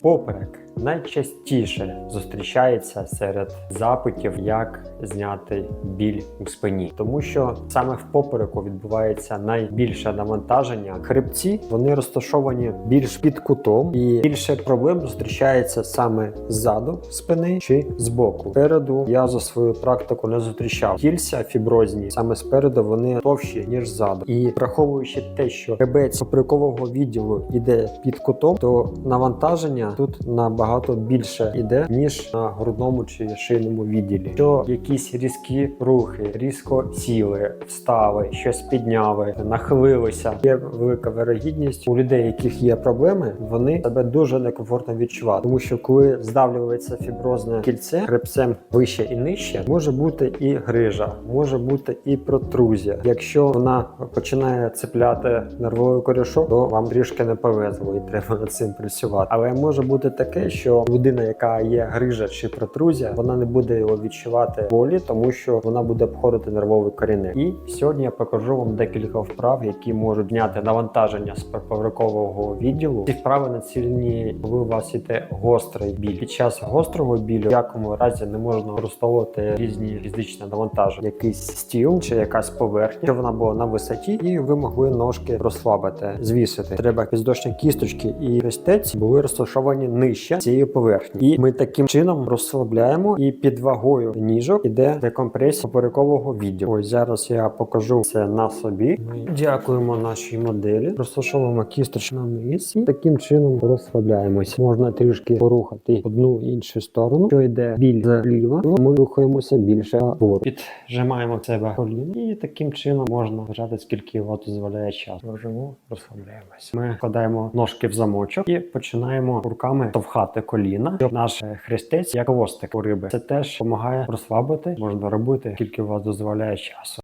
Поперек найчастіше зустрічається серед запитів, як зняти біль у спині, тому що саме в попереку відбувається найбільше навантаження. Хребці вони розташовані більш під кутом, і більше проблем зустрічається саме ззаду спини чи збоку. Спереду я за свою практику не зустрічав. Кільця фіброзні саме спереду вони товщі ніж ззаду. І враховуючи те, що хребець поперекового відділу йде під кутом, то навантаження тут набагато більше йде ніж на грудному чи шийному відділі. Що якісь різкі рухи, різко сіли, встали, щось підняли, нахилилися. Є велика вирогідність у людей, яких є проблеми, вони себе дуже некомфортно відчувають, тому що коли здавлюється фіброзне кільце хребцем вище і нижче, може бути і грижа, може бути і протрузія. Якщо вона починає цепляти нервовий корішок, то вам трішки не повезло і треба над цим працювати. Але може бути таке, що людина, яка є грижа чи протрузія, вона не буде його відчувати болі, тому що вона буде обходити нервовий корінець. І сьогодні я покажу вам декілька вправ, які можуть зняти навантаження з поперекового відділу. Ці вправи націлені, коли у вас іде гострий біль. Під час гострого білю в якому разі не можна використовувати різні фізичні навантаження, якийсь стіл чи якась поверхня, щоб вона була на висоті, і ви могли ножки розслабити, звісити. Треба піддошні кісточки і хрестець були розташовані нижче цієї поверхні. І ми таким чином розслабляємо, і під вагою ніжок іде декомпресія поперекового відділу. Ось зараз я покажу це на собі. Ми дякуємо нашій моделі, розташовуємо кісточку на низ і таким чином розслабляємося. Можна трішки порухати одну іншу сторону. Що йде біль зліва, ми рухаємося більше вгору. Піджимаємо себе коліно і таким чином можна вважати, скільки його дозволяє час. Ложимо, розслабляємося. Ми вкладаємо ножки в замочок і починаємо руками товхати коліна, щоб наш е, хрестець як хвостик у риби. Це теж допомагає розслабити. Можна робити, скільки у вас дозволяє часу.